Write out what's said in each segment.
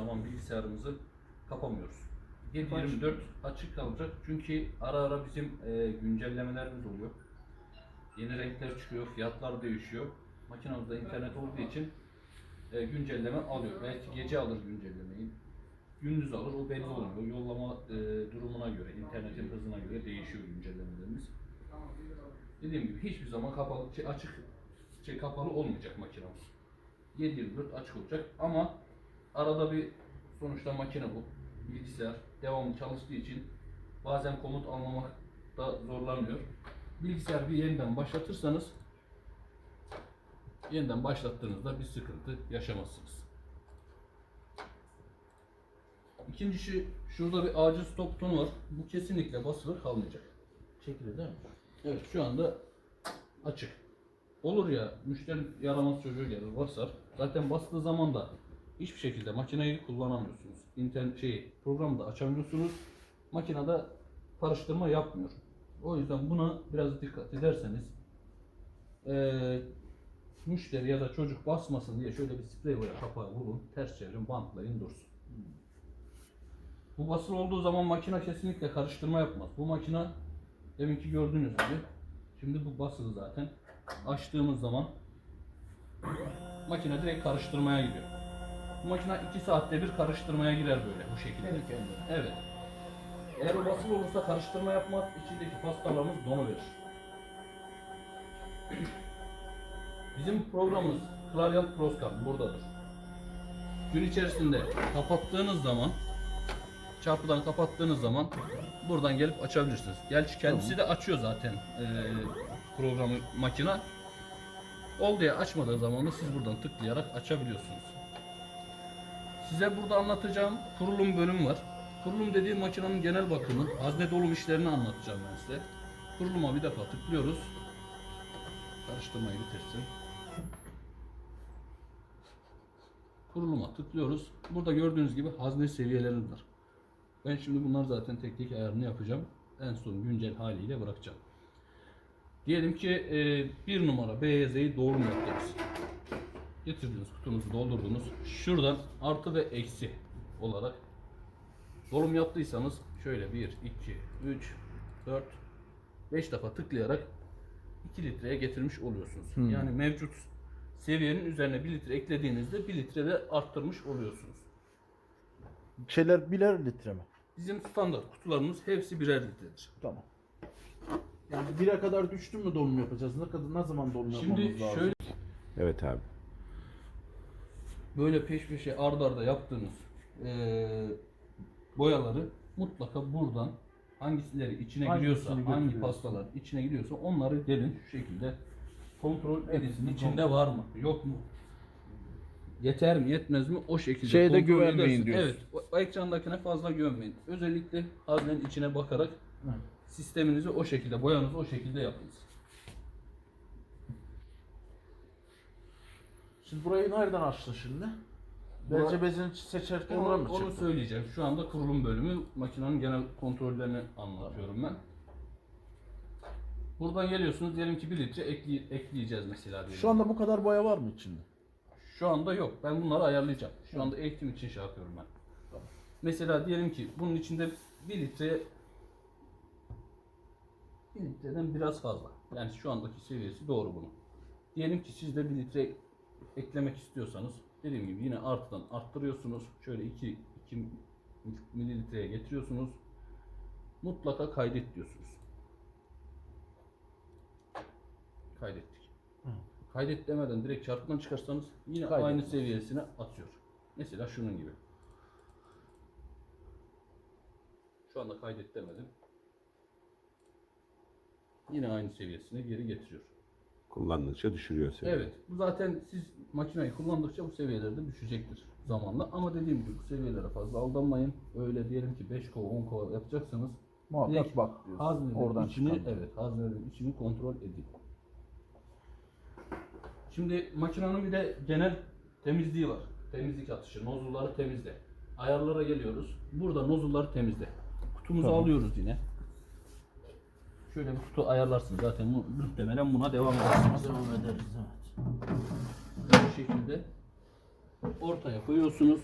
zaman bilgisayarımızı kapamıyoruz. 7-24 açık kalacak çünkü ara ara bizim e, güncellemelerimiz oluyor. Yeni renkler çıkıyor, fiyatlar değişiyor. Makinamızda internet olduğu için e, güncelleme alıyor. Belki gece alır güncellemeyi, gündüz alır o belli olmuyor. Yollama e, durumuna göre, internetin hızına göre değişiyor güncellemelerimiz. Dediğim gibi hiçbir zaman kapalı, şey, açık, şey, kapalı olmayacak makinamız. 7-24 açık olacak ama arada bir sonuçta makine bu. Bilgisayar devamlı çalıştığı için bazen komut almamakta zorlanıyor. Bilgisayar bir yeniden başlatırsanız yeniden başlattığınızda bir sıkıntı yaşamazsınız. İkincisi şurada bir acil stop butonu var. Bu kesinlikle basılı kalmayacak. Çekili değil mi? Evet şu anda açık. Olur ya müşteri yaramaz çocuğu gelir basar. Zaten bastığı zaman da hiçbir şekilde makineyi kullanamıyorsunuz. İnternet şeyi programı da açamıyorsunuz. Makinede karıştırma yapmıyor. O yüzden buna biraz dikkat ederseniz eee müşteri ya da çocuk basmasın diye şöyle bir sprey boya kapağı vurun, ters çevirin, bantlayın dursun. Bu basılı olduğu zaman makine kesinlikle karıştırma yapmaz. Bu makine deminki gördüğünüz gibi şimdi bu basılı zaten. Açtığımız zaman makine direkt karıştırmaya gidiyor. Bu makine 2 saatte bir karıştırmaya girer böyle bu şekilde. Kendi kendine. Evet. Eğer o basılı olursa karıştırma yapmaz, içindeki pastalarımız donuverir. Bizim programımız Clarion Proscam buradadır. Gün içerisinde kapattığınız zaman çarpıdan kapattığınız zaman buradan gelip açabilirsiniz. Gerçi kendisi de açıyor zaten eee, programı makina. Ol diye açmadığı zaman da siz buradan tıklayarak açabiliyorsunuz. Size burada anlatacağım kurulum bölümü var. Kurulum dediğim makinenin genel bakımı, hazne dolum işlerini anlatacağım ben size. Kuruluma bir defa tıklıyoruz. Karıştırmayı bitirsin. Kuruluma tıklıyoruz. Burada gördüğünüz gibi hazne seviyelerimiz var. Ben şimdi bunlar zaten tek tek ayarını yapacağım. En son güncel haliyle bırakacağım. Diyelim ki e, bir numara BYZ'yi doğru mu yaptınız? Getirdiniz kutunuzu doldurdunuz. Şuradan artı ve eksi olarak dolum yaptıysanız şöyle 1, 2, 3, 4, 5 defa tıklayarak 2 litreye getirmiş oluyorsunuz. Hmm. Yani mevcut seviyenin üzerine 1 litre eklediğinizde 1 litre de arttırmış oluyorsunuz. Şeyler birer litre mi? Bizim standart kutularımız hepsi birer litredir. Tamam. Yani bire kadar düştü mü dolum yapacağız? Ne kadar ne zaman dolum Şimdi yapmamız lazım? şöyle Evet abi. Böyle peş peşe ard arda yaptığınız eee, boyaları mutlaka buradan hangisileri içine Hangisini giriyorsa, hangi götürüyorsun? pastalar içine giriyorsa onları gelin şu şekilde kontrol edin. Hepsini İçinde var mı, yok mu? Yeter mi, yetmez mi? O şekilde Şeyde kontrol güvenmeyin edersin. diyorsun. Evet, o, o ekrandakine fazla güvenmeyin. Özellikle haznenin içine bakarak Hı. sisteminizi o şekilde, boyanızı o şekilde yapınız. Siz burayı nereden açtın şimdi? Bura- Belce bezini seçerken Onu, oradan mı onu çıktı? söyleyeceğim. Şu anda kurulum bölümü makinenin genel kontrollerini anlatıyorum ben. Buradan geliyorsunuz diyelim ki 1 litre ekli, ekleyeceğiz mesela diyelim. Şu anda bu kadar boya var mı içinde? Şu anda yok. Ben bunları ayarlayacağım. Şu anda eğitim için şey yapıyorum ben. Tamam. Mesela diyelim ki bunun içinde 1 litre 1 litreden biraz fazla. Yani şu andaki seviyesi doğru bunun. Diyelim ki siz de 1 litre eklemek istiyorsanız dediğim gibi yine artıdan arttırıyorsunuz. Şöyle 2 2 mililitreye getiriyorsunuz. Mutlaka kaydet diyorsunuz. Kaydettik. Hı. Kaydet demeden direkt çarpıdan çıkarsanız yine Kaydet. aynı seviyesine atıyor. Mesela şunun gibi. Şu anda kaydet demedim. Yine aynı seviyesine geri getiriyor. Kullandıkça düşürüyor seni. Evet. Bu zaten siz makineyi kullandıkça bu seviyelerde düşecektir zamanla. Ama dediğim gibi bu seviyelere fazla aldanmayın. Öyle diyelim ki 5 kova 10 kova yapacaksanız Muhakkak bak diyorsun. haznenin Oradan içini çıkan. evet haznenin içini kontrol edin. Şimdi makinenin bir de genel temizliği var. Temizlik atışı, nozulları temizle. Ayarlara geliyoruz. Burada nozulları temizle. Kutumuzu Tamam. alıyoruz yine. Şöyle bir kutu ayarlarsın zaten bu, muhtemelen buna devam edersiniz. Devam ederiz evet. Bu şekilde ortaya koyuyorsunuz.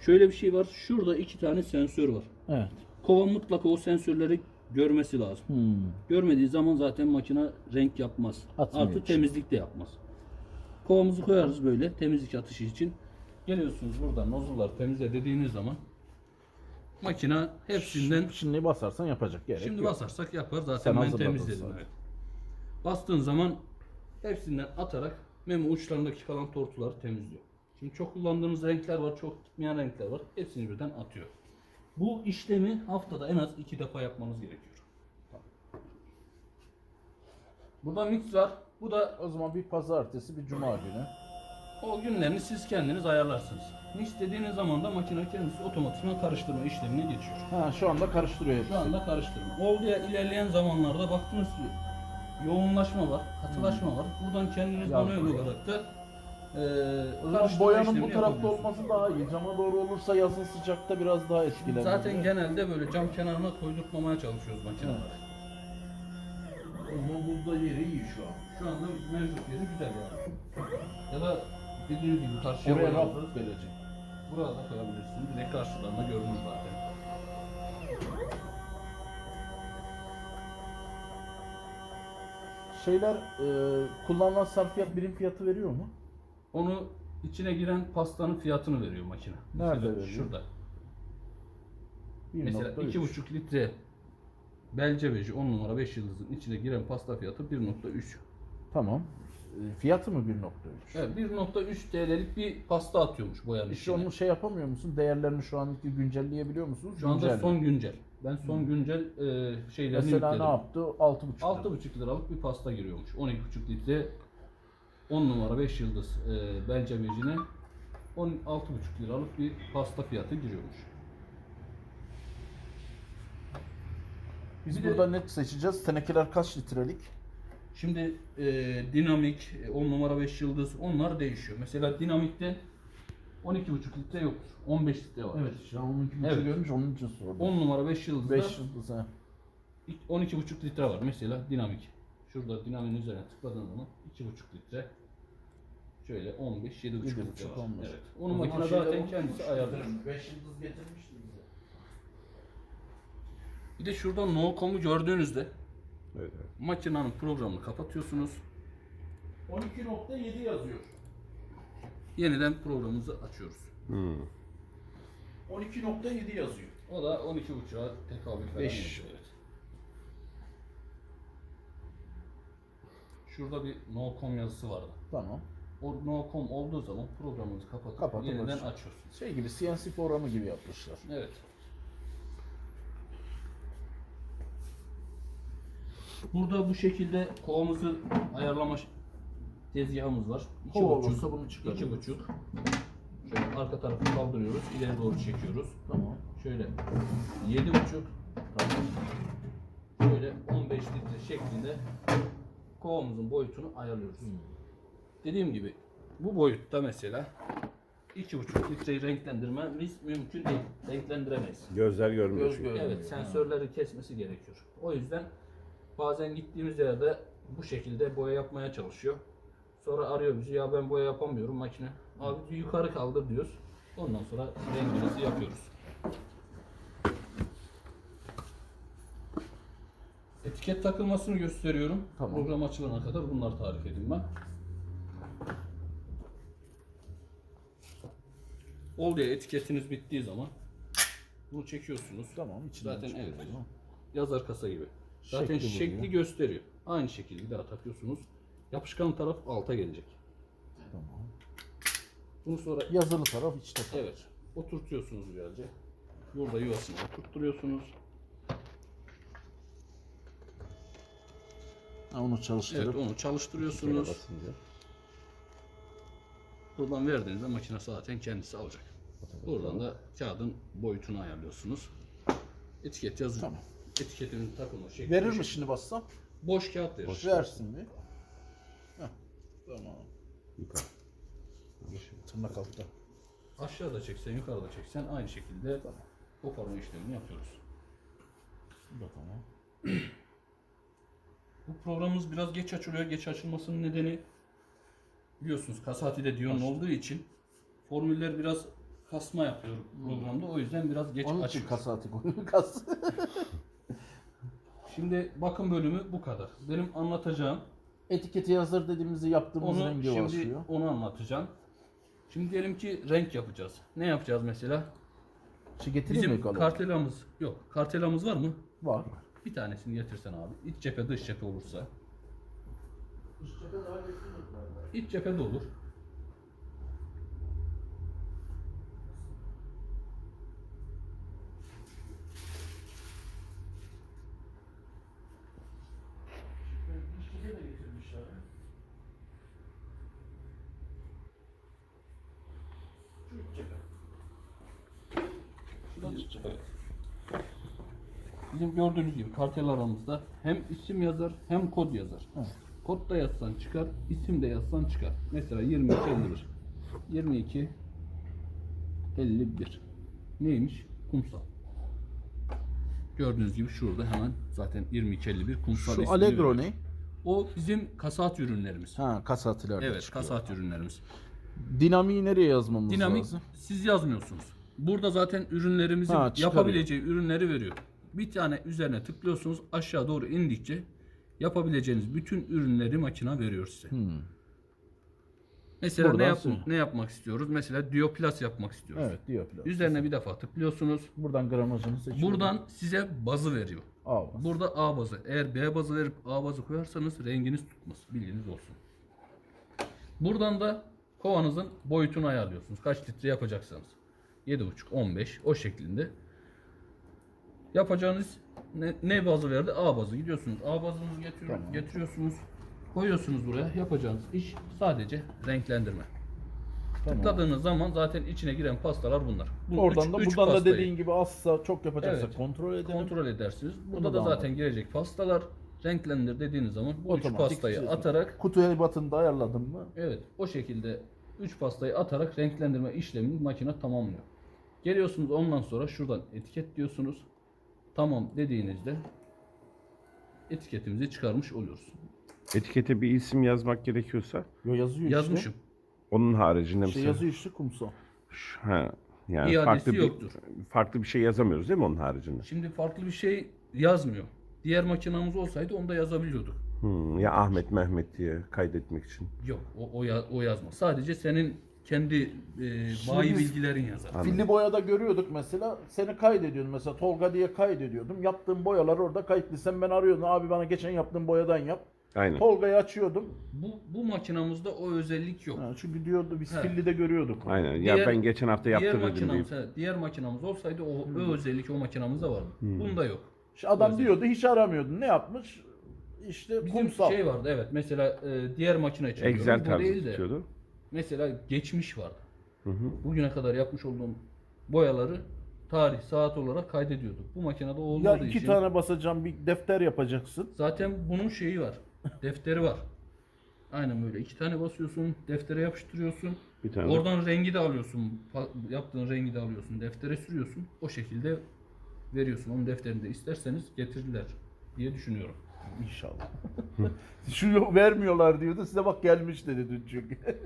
Şöyle bir şey var. Şurada iki tane sensör var. Evet. Kova mutlaka o sensörleri görmesi lazım. Hmm. Görmediği zaman zaten makine renk yapmaz. Atmıyor Artı hiç. temizlik de yapmaz. Kovamızı koyarız böyle temizlik atışı için. Geliyorsunuz burada nozullar temizle dediğiniz zaman makine hepsinden Şimdi basarsan yapacak gerek şimdi yok. basarsak yapar zaten Sen ben hazırladın temizledim. zaten. Evet. Bastığın zaman hepsinden atarak memo uçlarındaki kalan tortuları temizliyor. Şimdi çok kullandığımız renkler var, çok gitmeyen renkler var. Hepsini birden atıyor. Bu işlemi haftada en az iki defa yapmanız gerekiyor. Burada mix var. Bu da O zaman bir pazartesi, bir cuma günü. O günlerini siz kendiniz ayarlarsınız. Mix dediğiniz zaman da makine kendisi otomatikman karıştırma işlemine geçiyor. Ha şu anda karıştırıyor hepsi. Şu anda karıştırma. Oldu ya ilerleyen zamanlarda baktınız ki yoğunlaşma var, katılaşma var. Buradan kendiniz Ya, manuel olarak da eee O zaman karıştırma boyanın bu işlemini tarafta yapabiliyorsunuz. olması daha iyi. Cama doğru olursa yazın sıcakta biraz daha etkilenir. Zaten genelde böyle cam kenarına koydurtmamaya çalışıyoruz makineleri. O zaman burada yeri iyi şu an. Şu anda mevcut yeri güzel yani. Ya da dediğiniz gibi karşıya Oraya boyalı- rahatlık verecek. Burada da koyabilirsiniz. Direkt karşılarında görünür zaten. Şeyler e, kullanılan sarfiyat birim fiyatı veriyor mu? Onu içine giren pastanın fiyatını veriyor makine. Nerede Mesela veriyor? Şurada. 1.3. Mesela 2,5 litre Belce Beji 10 numara 5 yıldızın içine giren pasta fiyatı 1.3. Tamam. Fiyatı mı 1.3? Evet 1.3 TL'lik bir pasta atıyormuş boyanın İşte içine. onu şey yapamıyor musun? Değerlerini şu anki güncelleyebiliyor musunuz? Şu anda Güncel son güncel. Ben son güncel e, şeylerini Mesela yükledim. ne yaptı? 6.5 lira. 6,5 liralık bir pasta giriyormuş. 12,5 litre 10 numara 5 yıldız e, Belce Beji'ne 16,5 liralık bir pasta fiyatı giriyormuş. Biz Bir de- burada net seçeceğiz. Tenekeler kaç litrelik? Şimdi e, dinamik, e, 10 numara 5 yıldız onlar değişiyor. Mesela dinamikte 12,5 litre yoktur. 15 litre var. Evet, şu an onunki Evet. evet. görmüş onun için sordum. 10 numara 5 yıldızda 5 yıldız ha. 12,5 litre var mesela dinamik. Şurada dinamiğin üzerine tıkladığın zaman 2,5 litre. Şöyle 15 7,5 litre 7,5, var. 15. Evet. Onu makine zaten kendisi ayarlıyor. 5 yıldız getirmişti bize. Bir de şurada no.com'u gördüğünüzde Evet, makinenin programını kapatıyorsunuz. 12.7 yazıyor. Yeniden programımızı açıyoruz. Hmm. 12.7 yazıyor. O da 12.5'a tekabül falan Beş. ediyor, Evet. Şurada bir no.com yazısı vardı. Tamam. O no.com olduğu zaman programınızı kapatıp, Kapatıp yeniden açıyorsun. açıyorsunuz. Şey gibi CNC programı gibi yapmışlar. Evet. Burada bu şekilde kovamızı ayarlama tezgahımız var. İki Kova buçuk, olursa bunu çıkarıyoruz. iki buçuk. Şöyle arka tarafı kaldırıyoruz, ileri doğru çekiyoruz. Tamam. Şöyle yedi buçuk, Tamam. şöyle 15 litre şeklinde kovamızın boyutunu ayarlıyoruz. Dediğim gibi bu boyutta mesela 2,5 litreyi renklendirmemiz mümkün değil. Renklendiremeyiz. Gözler görmüyor Göz çünkü. görmüyor. Evet, sensörleri kesmesi gerekiyor. O yüzden bazen gittiğimiz yerde bu şekilde boya yapmaya çalışıyor. Sonra arıyor bizi, ya ben boya yapamıyorum makine. Abi yukarı kaldır diyoruz. Ondan sonra rengimizi yapıyoruz. Etiket takılmasını gösteriyorum. Tamam. Program açılana kadar bunları tarif edeyim ben. Oldu ya etiketiniz bittiği zaman bunu çekiyorsunuz. Tamam. içinden Zaten evet. o zaman. Yazar kasa gibi. Zaten Şekli şekli, gösteriyor. Aynı şekilde bir daha takıyorsunuz. Yapışkan taraf alta gelecek. Tamam. Bunu sonra Yazılı taraf içte kalır. evet oturtuyorsunuz güzelce. Burada yuvasını oturtturuyorsunuz. Ha, onu çalıştırıp Evet onu çalıştırıyorsunuz. Buradan verdiğinizde makine zaten kendisi alacak. Buradan da kağıdın boyutunu ayarlıyorsunuz. Etiket yazıyor. Tamam. Etiketinin takılma şekli. verir mi şimdi bassam? Boş kağıt verir. Versin bir. Heh. Tamam. Yukarı. Tırnak altta. Aşağıda çeksen yukarıda çeksen aynı şekilde koparma işlemini yapıyoruz. Bu da tamam. Bu programımız biraz geç açılıyor. Geç açılmasının nedeni biliyorsunuz Kasati'de Dion olduğu için formüller biraz kasma yapıyorum programda. O yüzden biraz geç Onun için açıyoruz. kasa atık oluyor. Kas. Şimdi bakım bölümü bu kadar. Benim anlatacağım Etiketi hazır dediğimizi yaptığımız onu rengi şimdi başlıyor. onu anlatacağım. Şimdi diyelim ki renk yapacağız. Ne yapacağız mesela? Getireyim mi Bizim kalıp? kartelamız yok. Kartelamız var mı? Var. Bir tanesini getirsen abi. İç cephe dış cephe olursa. İç cephe de olur. Evet. Bizim gördüğünüz gibi kartel aramızda hem isim yazar hem kod yazar. Evet. Kod da yazsan çıkar, isim de yazsan çıkar. Mesela 22 51. 22 51. Neymiş? Kumsal. Gördüğünüz gibi şurada hemen zaten 22 51 kumsal Şu Allegro veriyor. ne? O bizim kasat ürünlerimiz. Ha kasa atılarda evet, çıkıyor. kasat ürünlerimiz. Dinamiği nereye yazmamız Dinamik lazım? siz yazmıyorsunuz. Burada zaten ürünlerimizin Ha, çıkarıyor. yapabileceği ürünleri veriyor. Bir tane üzerine tıklıyorsunuz aşağı doğru indikçe yapabileceğiniz bütün ürünleri makine veriyor size. Hmm. Mesela Buradan ne, yap- ne yapmak istiyoruz? Mesela Dioplas yapmak istiyoruz. Evet diyor plan. Üzerine bir defa tıklıyorsunuz. Buradan gramajını seçiyoruz. Buradan size bazı veriyor. Al. Burada A bazı. Eğer B bazı verip A bazı koyarsanız renginiz tutmaz. Bilginiz olsun. Buradan da kovanızın boyutunu ayarlıyorsunuz. Kaç litre yapacaksanız. 7,5, 15 o şeklinde. Yapacağınız ne, ne bazı verdi? A bazı. Gidiyorsunuz. A bazınızı getiriyor, Tamam. getiriyorsunuz. Koyuyorsunuz buraya. Yapacağınız iş sadece renklendirme. Tamam. Tıkladığınız zaman zaten içine giren pastalar bunlar. Bu Oradan üç- da üç buradan da pastayı- dediğin gibi azsa çok yapacaksak Evet. kontrol edelim. kontrol edersiniz. Burada Bunu da da zaten anladım. girecek pastalar renklendir dediğiniz zaman bu üç Otomatik pastayı çiziyorsun. atarak Kutu ebatını da ayarladın mı? evet o şekilde üç pastayı atarak renklendirme işlemini makine tamamlıyor. Geliyorsunuz ondan sonra şuradan etiket diyorsunuz. Tamam dediğinizde etiketimizi çıkarmış oluyoruz. Etikete bir isim yazmak gerekiyorsa Yo yazıyor Yazmışım. işte. onun haricinde Şey mesela yazıyor işte kumsal. Şu- ha, yani İadesi farklı bir, yoktur. farklı bir şey yazamıyoruz değil mi onun haricinde? Şimdi farklı bir şey yazmıyor. Diğer makinamız olsaydı onu da yazabiliyorduk. Hmm, ya Ahmet Mehmet diye kaydetmek için. Yok o, o, ya- o yazma. Sadece senin kendi e, bayi bilgilerin yazar. Anladım. Filli boyada görüyorduk mesela. Seni kaydediyordum mesela Tolga diye kaydediyordum. Yaptığım boyalar orada kayıtlı. Sen ben arıyordum. Abi bana geçen yaptığım boyadan yap. Aynen. Tolga'yı açıyordum. Bu, bu makinamızda o özellik yok. Ha, çünkü diyordu biz He. filli de görüyorduk. Aynen. Ya Diğer- ben geçen hafta Diğer yaptırdım makinamız, deyip. evet, diğer makinamız olsaydı o, o özellik o makinamızda vardı. Bunda yok. İşte adam diyordu hiç aramıyordun. Ne yapmış? İşte Bizim kumsal. şey vardı evet mesela e, diğer makine için Excel bu tarzı değil de tutuyordu. Mesela geçmiş vardı. Hı hı. Bugüne kadar yapmış olduğum boyaları tarih, saat olarak kaydediyorduk. Bu makinede o ya olmadığı iki için tane basacağım bir defter yapacaksın. zaten bunun şeyi var. Defteri var. Aynen böyle. iki tane basıyorsun, deftere yapıştırıyorsun. Bir tane. Oradan rengi de alıyorsun. pa- Yaptığın rengi de alıyorsun. Deftere sürüyorsun. O şekilde veriyorsun. Onun defterini de isterseniz getirirler diye düşünüyorum. İnşallah. Şu yok vermiyorlar diyordu. Size bak gelmiş dedi dün çünkü.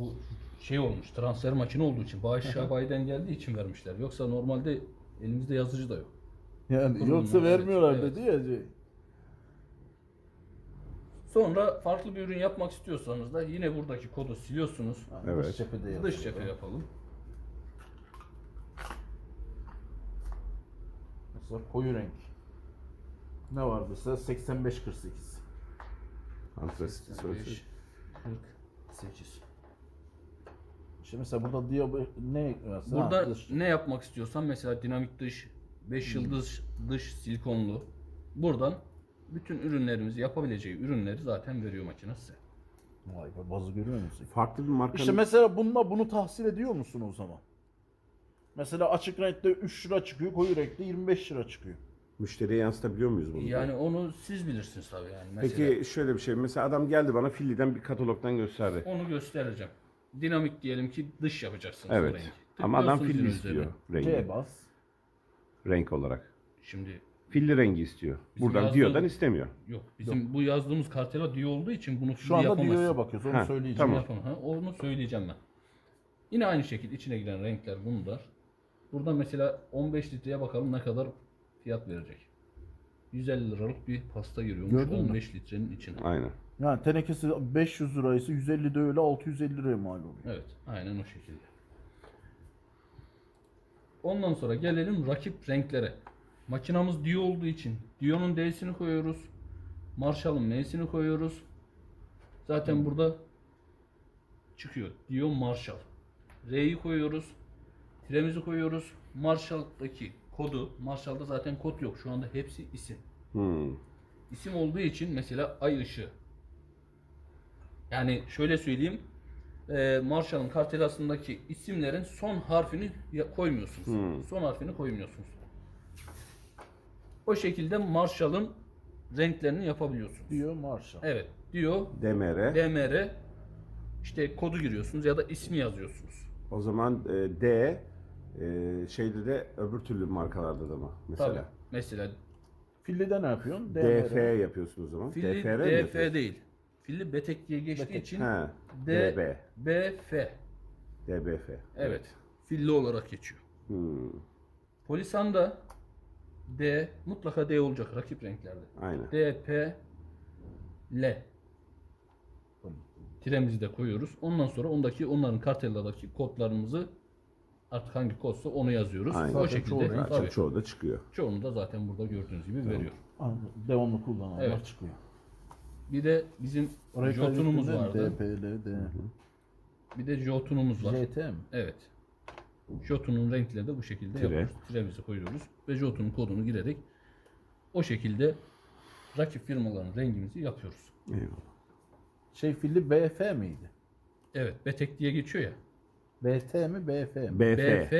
Bu şey olmuş. Transfer makine olduğu için. Bağış Şabay'den geldiği için vermişler. Yoksa normalde elimizde yazıcı da yok. yani Kurumlar, yoksa vermiyorlar evet. dedi ya. şey. Sonra farklı bir ürün yapmak istiyorsanız da yine buradaki kodu siliyorsunuz. Evet. Dış cephede yazıyor. Dış cephe yapalım. Mesela koyu renk. Ne vardı mesela 85 48. Antrasit 5, söylesene. 48. İşte mesela burada diyor ne mesela Burada dış. ne yapmak istiyorsan mesela dinamik dış, 5 Hmm. yıldız dış silikonlu. Buradan bütün ürünlerimizi yapabileceği ürünleri zaten veriyor makine size. Vay be bazı görüyor musun? Farklı bir markanın İşte mesela bununla bunu tahsil ediyor musun o zaman? Mesela açık renkte 3 lira çıkıyor, koyu renkte 25 lira çıkıyor. müşteriye yansıtabiliyor muyuz bunu? Yani onu siz bilirsiniz tabii yani. Mesela Peki şöyle bir şey. Mesela adam geldi bana Filli'den bir katalogdan gösterdi. onu göstereceğim. Dinamik diyelim ki dış yapacaksınız Evet. rengi. Ama adam Tıklıyorsunuz filli yine istiyor üzerine. C rengi. bas. Renk olarak. Şimdi Filli rengi istiyor. Bizim Buradan yazdığımız- diyordan istemiyor. yok bizim bu yazdığımız kartela diyor olduğu için bunu Şu anda. Dio'ya bakıyoruz onu Ha, söyleyeceğim. tamam. Yapamam. Ha, onu söyleyeceğim ben. Yine aynı şekilde içine giren renkler bunlar. Burada mesela 15 litreye bakalım ne kadar fiyat verecek. 150 liralık bir pasta giriyormuş Gördün mü? 15 litrenin içine. Aynen. Yani tenekesi 500 liraysa 150 de öyle 650 liraya mal oluyor. Evet, aynen o şekilde. Ondan sonra gelelim rakip renklere. Makinamız Dio olduğu için Dio'nun D'sini koyuyoruz. Marshall'ın M'sini koyuyoruz. Zaten burada çıkıyor. Dio Marshall. R'yi koyuyoruz. Tiremizi koyuyoruz. Marshall'daki kodu, Marshall'da zaten kod yok. Şu anda hepsi isim. Hmm. İsim olduğu için mesela ay ışığı. Yani şöyle söyleyeyim. E, Marshall'ın kartelasındaki isimlerin son harfini koymuyorsunuz. Hmm. Son harfini koymuyorsunuz. O şekilde Marshall'ın renklerini yapabiliyorsunuz. Diyor Marshall. Evet diyor DMR. DMR işte kodu giriyorsunuz ya da ismi yazıyorsunuz. O zaman e, D e, şeyde de öbür türlü markalarda da mı mesela? Tabii. Mesela Filli'de ne yapıyorsun? DF yapıyorsun o zaman. filli DFR mi DF değil. Filli Betek diye geçtiği Betek. için He. D, DB. BF. DBF. Evet. Filli olarak geçiyor. Hmm. Polisanda D mutlaka D olacak rakip renklerde. Aynen. D, P, L. Tiremizi de koyuyoruz. Ondan sonra ondaki onların kartelladaki kodlarımızı artık hangi kodsa onu yazıyoruz. Aynen. O Zaten şekilde çoğu renk tabii, Ço- çoğu da çıkıyor. çoğunu da zaten burada gördüğünüz gibi veriyor. Devamlı kullananlar Evet. çıkıyor. Bir de bizim Oraya Jotun'umuz vardı. DPL, D. Bir de Jotun'umuz var. JT mi? Evet. Jotun'un renkleri de bu şekilde Tire. yapıyoruz. Tiremizi koyuyoruz ve Jotun'un kodunu girerek o şekilde rakip firmaların rengimizi yapıyoruz. Eyvallah. Şey filli BF miydi? Evet, Betek diye geçiyor ya. BT mi BF mi? BF. BF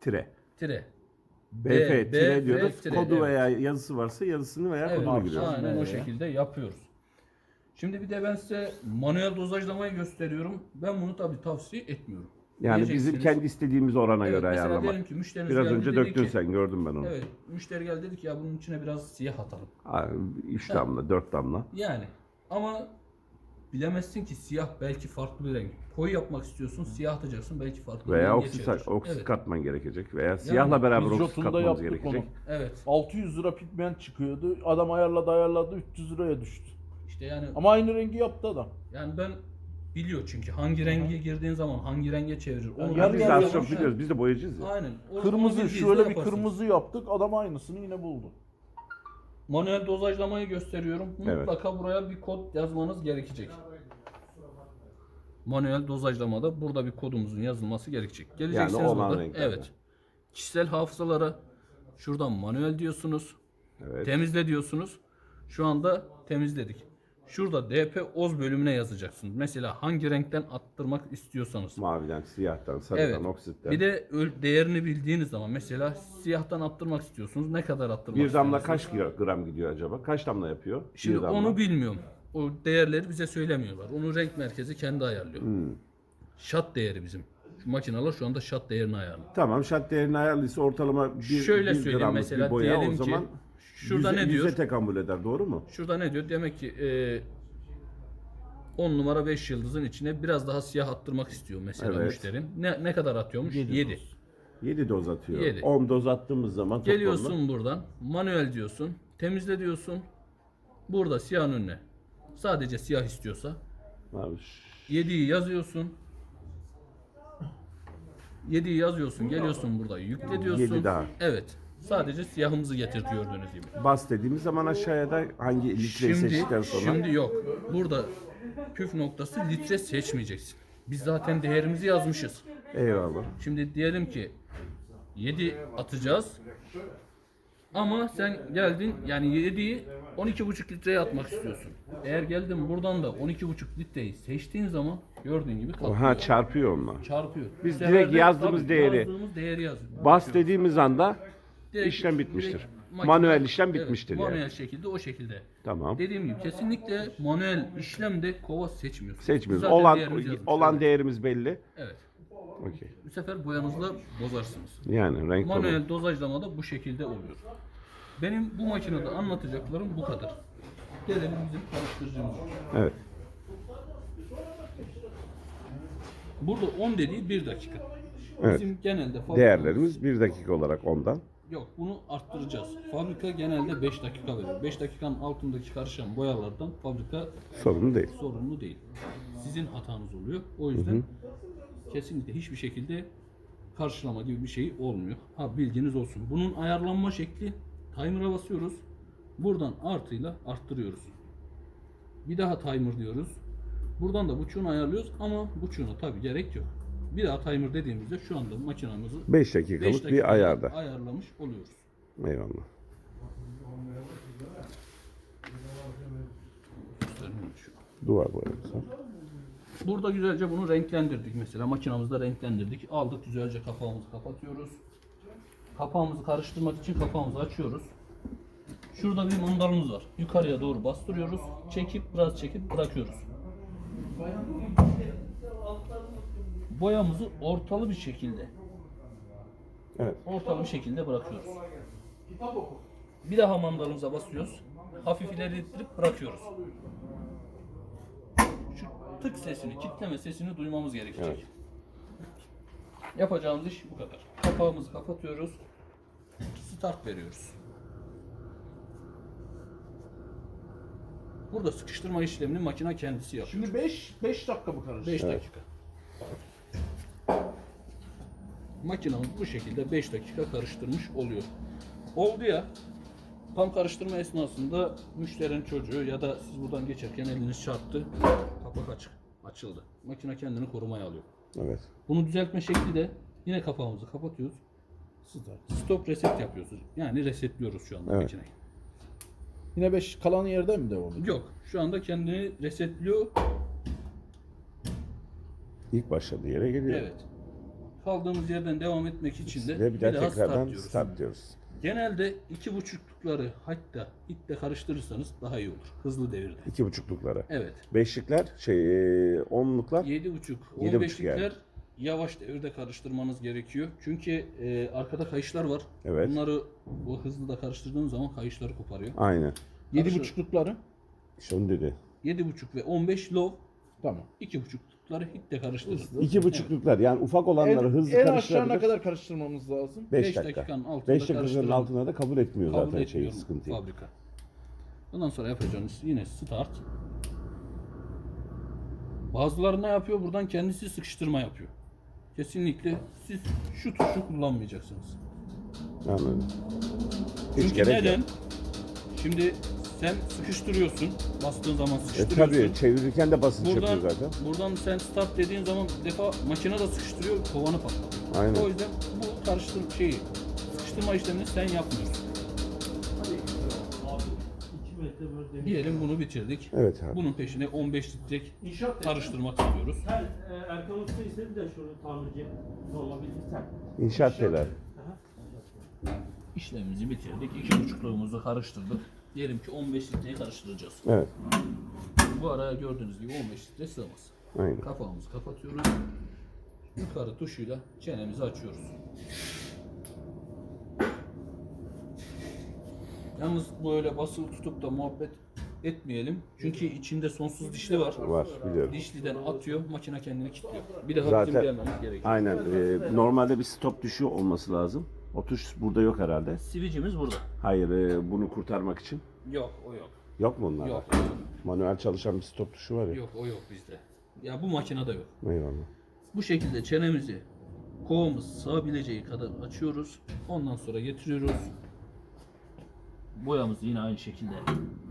Tire. tire. BF tire diyoruz. tire, Kodu evet. veya yazısı varsa yazısını veya Evet, kodunu giriyoruz. aynen o şekilde yapıyoruz. Şimdi bir de ben size manuel dozajlamayı gösteriyorum. Ben bunu tabii tavsiye etmiyorum. Yani bizim kendi istediğimiz orana evet, göre ayarlamak. ki müşteriniz Biraz geldi önce döktün ki, sen gördüm ben onu. Evet, müşteri geldi dedi ki ya bunun içine biraz siyah atalım. Aa, Üç damla, dört damla. Yani ama bilemezsin ki siyah belki farklı bir renk. Koyu yapmak istiyorsun, siyah atacaksın belki farklı bir Veya renge oksit, çevir. oksit Evet, katman gerekecek. Veya siyahla beraber oksit yaptık gerekecek. onu. Evet. 600 lira pigment çıkıyordu. Adam ayarladı ayarladı 300 liraya düştü. İşte yani Ama aynı rengi yaptı adam. yani ben biliyor çünkü hangi renge girdiğin zaman hangi renge çevirir. Onu yarı biz de az çok biliyoruz. Biz de boyacıyız ya. Aynen. O- onu Kırmızı bildiğinizde şöyle bir yaparsınız. kırmızı yaptık. Adam aynısını yine buldu. Manuel dozajlamayı gösteriyorum. Evet. Mutlaka buraya bir kod yazmanız gerekecek. Manuel dozajlamada burada bir kodumuzun yazılması gerekecek. Geleceksiniz Yani olan burada. Evet. Kişisel hafızalara şuradan manuel diyorsunuz. Evet. Temizle diyorsunuz. Şu anda temizledik. Şurada DP oz bölümüne yazacaksınız. Mesela hangi renkten attırmak istiyorsanız. Maviden, siyahtan, sarıdan, Evet. oksitten. Bir de değerini bildiğiniz zaman mesela siyahtan attırmak istiyorsunuz. Ne kadar attırmak bir damla kaç gra- gram gidiyor acaba? Kaç damla yapıyor? Şimdi damla. onu bilmiyorum. O değerleri bize söylemiyorlar. Onu renk merkezi kendi ayarlıyor. Hmm. Şat değeri bizim. Şu makineler şu anda şat değerini ayarlıyor. Tamam şat değerini ayarlıysa ortalama bir, Şöyle bir gramlık mesela, bir boya o ki, zaman şurada yüze, ne diyor? yüze tekamül eder doğru mu? Şurada ne diyor? Demek ki e, 10 numara 5 yıldızın içine biraz daha siyah attırmak istiyor mesela Evet. müşterim. Ne, ne kadar atıyormuş? Yedi 7. doz. 7 doz atıyor. Yedi. 10 doz attığımız zaman toplamda- Geliyorsun buradan. Manuel diyorsun. Temizle diyorsun. Burada siyahın önüne. Sadece siyah istiyorsa Abi, 7'yi yazıyorsun. 7'yi yazıyorsun. Geliyorsun burada yükle diyorsun. Yedi daha. Evet. Sadece siyahımızı getir gördüğünüz gibi. bas dediğimiz zaman aşağıya da hangi litreyi Şimdi, seçtikten sonra şimdi yok. Burada püf noktası litre seçmeyeceksin. Biz zaten değerimizi yazmışız. eyvallah. Şimdi diyelim ki 7 atacağız. Ama sen geldin yani 7'yi 12,5 litreye atmak istiyorsun. Eğer geldin buradan da 12,5 litreyi seçtiğin zaman gördüğün gibi katlıyor. Ha çarpıyor onlar. çarpıyor. Biz Bu sefer direkt yazdığımız değeri- yazdığımız değeri yazıyor. Bas dediğimiz anda Direkt- işlem bitmiştir. makine- Manuel işlem Evet, bitmiştir Manuel yani. şekilde o şekilde. Tamam. Dediğim gibi kesinlikle manuel işlemde kova seçmiyorsun. Seçmiyoruz. Zaten Olan değerimiz yazmış. olan Evet. değerimiz belli. Evet. Okey. Bu sefer boyanızda bozarsınız. Yani renk tonu. Manuel dozajlamada bu şekilde oluyor. Benim bu makinede anlatacaklarım bu kadar. Gelelim bizim karıştırıcımıza. Evet. Burada 10 dediği 1 dakika. Evet. Bizim genelde Değerlerimiz 1 dakika olarak ondan. Yok bunu arttıracağız. Fabrika genelde 5 dakika veriyor. 5 dakikanın altındaki karışan boyalardan fabrika Sorun değil. sorumlu değil. Sizin hatanız oluyor. O yüzden kesinlikle hiçbir şekilde karşılama gibi bir şey olmuyor. Ha bilginiz olsun. Bunun ayarlanma şekli timer'a basıyoruz. Buradan artıyla arttırıyoruz. Bir daha timer diyoruz. Buradan da buçuğunu ayarlıyoruz ama buçuğuna tabi gerek yok. Bir daha timer dediğimizde şu anda makinamızı 5 5 dakikalık dakika bir ayarda. ayarlamış oluyoruz. Eyvallah. Duvar boyamız var. Burada güzelce bunu renklendirdik mesela. Makinamızda renklendirdik. Aldık güzelce kapağımızı kapatıyoruz. Kapağımızı karıştırmak için kapağımızı açıyoruz. Şurada bir mandalımız var. Yukarıya doğru bastırıyoruz. Çekip biraz çekip bırakıyoruz. Boyamızı ortalı bir şekilde Evet. ortalı bir şekilde bırakıyoruz. Bir daha mandalımıza basıyoruz. Hafif ileri ittirip bırakıyoruz. Şu tık sesini, kitleme sesini duymamız gerekecek. Evet. Yapacağımız iş bu kadar. Kapağımızı kapatıyoruz. Start veriyoruz. Burada sıkıştırma işlemini makine kendisi yapıyor. Şimdi 5 5 dakika mı karıştı? 5 dakika. Makinamız bu şekilde 5 dakika karıştırmış oluyor. Oldu ya tam karıştırma esnasında müşterinin çocuğu ya da siz buradan geçerken eliniz çarptı. Kapak açık. Açıldı. Makine kendini korumaya alıyor. Evet. Bunu düzeltme şekli de yine kapağımızı kapatıyoruz. Stop reset yapıyoruz. Yani resetliyoruz şu anda Evet. makineyi. Yine 5 kalan yerde mi devam ediyor? Yok. Şu anda kendini resetliyor. İlk başladığı yere geliyor. Evet. Kaldığımız yerden devam etmek için de Ve bir daha start tekrardan diyoruz. start diyoruz. Genelde iki buçuklukları hatta itle karıştırırsanız daha iyi olur. Hızlı devirde. İki buçukluklara. Evet. Beşlikler, şey, e, onluklar. Yedi buçuk, on Yedi buçuk beşlikler yani. yavaş devirde karıştırmanız gerekiyor. Çünkü e, arkada kayışlar var. Evet. Bunları bu hızlı da karıştırdığınız zaman kayışları koparıyor. Aynen. 7 buçuklukları. İşte onu dedi. Yedi buçuk ve 15 low, Tamam. iki buçuklukları hitle karıştırın. İki buçukluklar yani ufak olanları En, hızlı en aşağı ne karıştırabilir. kadar karıştırmamız lazım? 5 Beş dakika. dakikanın altında 5 dakikanın karıştırın. altında da kabul etmiyor Kabul zaten şeyi, etmiyor sıkıntıyı. fabrika. Ondan sonra yapacağınız yine start. Bazıları ne yapıyor? Buradan kendisi sıkıştırma yapıyor. Kesinlikle siz şu tuşu kullanmayacaksınız. Anladım. Hiç Çünkü gerek neden? yok. Şimdi sen sıkıştırıyorsun. Bastığın zaman E sıkıştırıyorsun. tabii çevirirken de basınç Buradan, yapıyor zaten. buradan sen start dediğin zaman bir defa makine de sıkıştırıyor, kovanı patlatıyor. Aynen. O yüzden bu karıştır şeyi, sıkıştırma işlemini sen yapmıyorsun. Diyelim bunu bitirdik. Evet abi. Bunun peşine 15 litrelik İnşaat karıştırmak istiyoruz. Her e, Erkan Usta istedi de şunu tamirci zorla bildirsen. İnşaat şeyler. İşlemimizi bitirdik. İki buçukluğumuzu karıştırdık. Diyelim ki 15 litreyi karıştıracağız. Evet. Bu araya gördüğünüz gibi 15 litre sığmaz. Aynen. Kapağımızı kapatıyoruz. Yukarı tuşuyla çenemizi açıyoruz. Yalnız böyle basılı tutup da muhabbet etmeyelim. Çünkü içinde sonsuz dişli var. Var biliyorum. Dişliden atıyor, makine kendini kilitliyor. Bir daha Zaten- bizim gelmemiz gerekiyor. Aynen. e, normalde bir stop tuşu olması lazım. O tuş burada yok herhalde. Sivicimiz burada. Hayır e, bunu kurtarmak için. Yok, o yok. Yok mu onlar? Yok, Manuel çalışan bir stop tuşu var ya. yok, o yok bizde. Ya bu makinede yok. Eyvallah. Bu şekilde çenemizi kovamız sığabileceği kadar açıyoruz. Ondan sonra getiriyoruz. Boyamızı yine aynı şekilde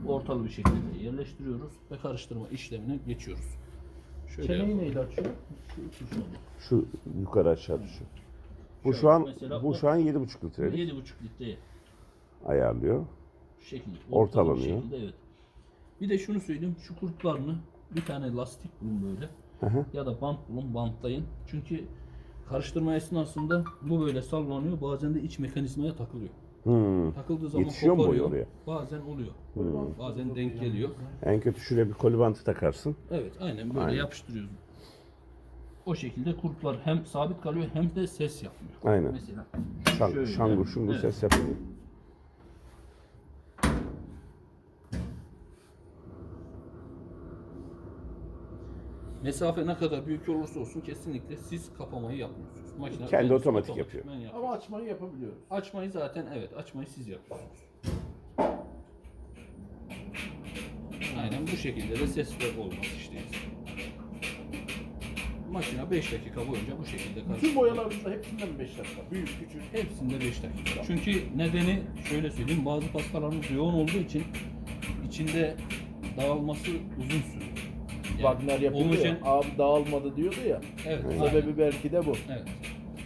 ortalı bir şekilde yerleştiriyoruz ve karıştırma işlemine geçiyoruz. Şöyle Çeneyi yapalım. neyle açıyor? Şu tuşla. Şu yukarı aşağı tuşu. Bu şu an mesela bu şu an 7,5 litrelik 7,5 litreye ayarlıyor. şu şekilde Ortalanıyor. bir şekilde evet. Bir de şunu söyleyeyim şu kurtlarını bir tane lastik bulun böyle Hı hı. ya da bant bulun bantlayın. Çünkü karıştırma esnasında bu böyle sallanıyor bazen de iç mekanizmaya takılıyor. Hmm. Takıldığı zaman Yetişiyor mu koparıyor. oraya? Bazen oluyor. Bazen denk geliyor. En kötü şuraya bir koli bantı takarsın. Evet aynen böyle Aynen. yapıştırıyoruz. O şekilde kurtlar hem sabit kalıyor hem de ses yapmıyor. Aynen. Mesela Şang, şöyle. şangur şungur Evet. ses yapıyor. Mesafe ne kadar büyük olursa olsun kesinlikle siz kapamayı yapmıyorsunuz. Makine Kendi otomatik otomatikman yapıyor. yapıyor. Ama açmayı yapabiliyoruz. Açmayı zaten evet açmayı siz yapıyorsunuz. Aynen bu şekilde de ses ve olmaz işte. Makine 5 dakika boyunca bu şekilde Bütün karıştırıyor. boyalarında hepsinden 5 dakika. Büyük küçük. Hepsinde 5 dakika. Çünkü nedeni şöyle söyleyeyim bazı pastalarımız yoğun olduğu için içinde dağılması uzun sürüyor. Yani Wagner yapıyor homojen- ya. Abi dağılmadı diyordu ya. Evet. Aynen. Sebebi belki de bu. Evet.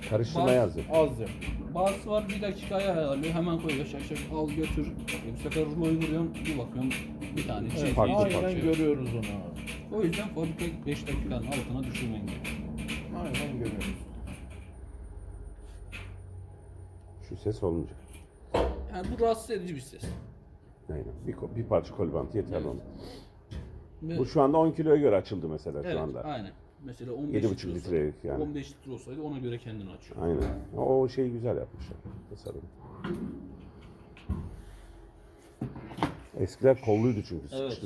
Karıştırma Bazı- yazdı. Az yapıyor. Bazısı var bir dakikaya ayarlıyor hemen koyuyor şak şak al götür. E bu sefer ruloyu vuruyorsun bir bakıyorsun bir tane şey farklı parça. Aynen yok. görüyoruz onu abi. O yüzden fabrika 5 dakikanın altına düşürmen gerekiyor. Aynen görüyoruz. Şu ses olmayacak. Yani bu rahatsız edici bir ses. Aynen. Bir, ko- bir parça kol bantı yeterli Evet. ona. Bu şu anda 10 kiloya göre açıldı mesela evet, şu anda. aynen. Mesela 15 7,5 litre litrelik olsaydı, yani. 15 litre olsaydı ona göre kendini açıyor. Aynen. O şeyi güzel yapmışlar. Tasarım. Eskiler kolluydu çünkü. Evet.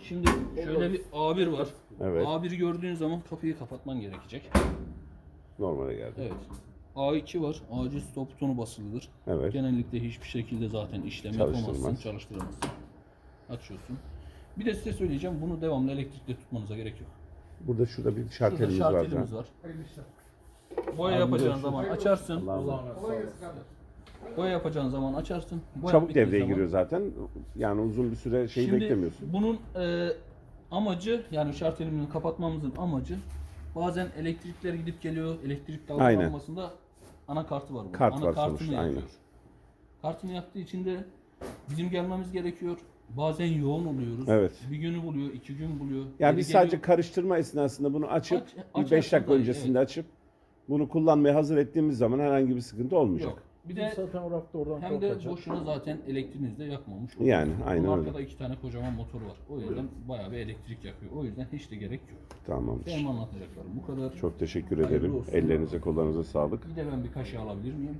Şimdi şöyle bir A1 var. Evet. A1'i gördüğün zaman kapıyı kapatman gerekecek. Normale geldi. Evet. A2 var. Acil stop butonu basılıdır. Evet. Genellikle hiçbir şekilde zaten işlem Çalıştırmaz. yapamazsın, çalıştıramazsın. Açıyorsun. Bir de size söyleyeceğim bunu devamlı elektrikle tutmanıza gerek yok. Burada şurada bir Şurada şartelimiz var. şartelimiz var. Boya yapacağın zaman açarsın. Allah'ım. Boya yapacağın zaman açarsın. Boya Çabuk bittiği devreye zaman- giriyor zaten. Yani uzun bir süre şeyi Şimdi beklemiyorsun. bunun e, amacı yani şartelimini kapatmamızın amacı bazen elektrikler gidip geliyor. Elektrik Aynen. dalgalanmasında anakartı var. bunun. Kart var Anakartını sonuçta, yakıyor. aynen. Kartını yaktığı için de bizim gelmemiz gerekiyor. Bazen yoğun oluyoruz. Evet. Bir günü buluyor, iki gün buluyor. Yani biz sadece geliyor. karıştırma esnasında bunu açıp Aç- bir açarsın 5 dakika da, öncesinde açıp bunu kullanmaya hazır ettiğimiz zaman herhangi bir sıkıntı olmayacak. yok. Bir de zaten o rafta oradan hem de korkacak. boşuna zaten elektriğinizi de yakmamış oluyor. Yani, aynen Bunun öyle. arkada iki tane kocaman motoru var. O yüzden bayağı bir elektrik yakıyor. O yüzden hiç de gerek yok. Tamamdır. Benim anlatacaklarım bu kadar. Çok teşekkür Hayırlı ederim. olsun. Ellerinize kollarınıza sağlık. Bir de ben bir kaşığı alabilir miyim?